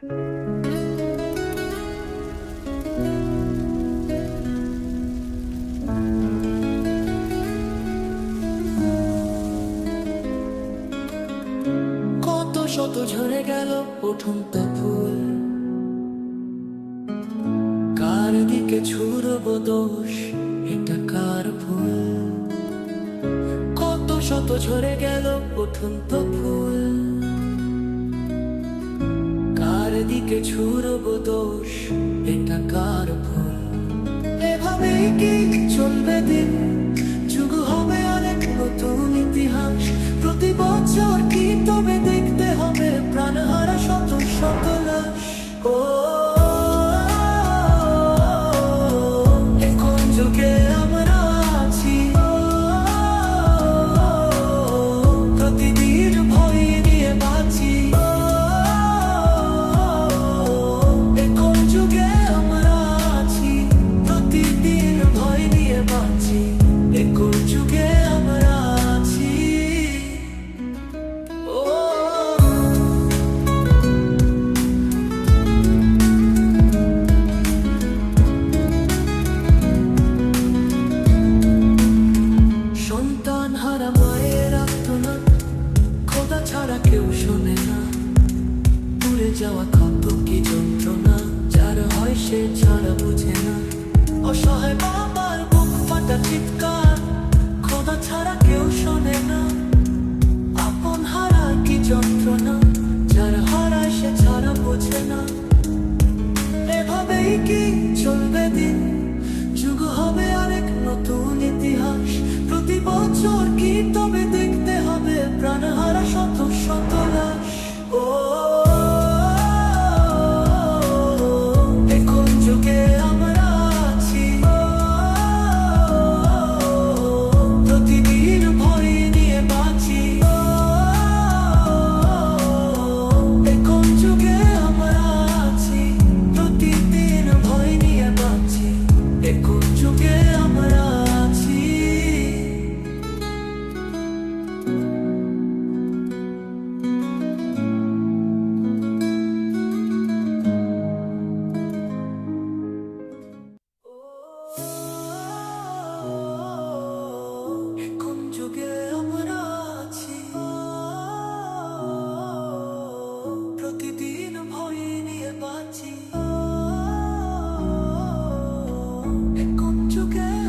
কত শত ঝরে গেল উঠন্ত ফুল। কার দিকে ছুড়ব দোষ, এটা কার ভুল? কত শত ঝরে গেল উঠন্ত ফুল। দিকে ছুড়ব দোষ এটা কার ভুল? এভাবে কি চলবে দিন? যাওয়া কত কি যন্ত্রণা? যার হয় সে ছাড়া বুঝে না। অসহায় বাবার বুক ফাটা চিৎকার। 그 배꼽 쪽에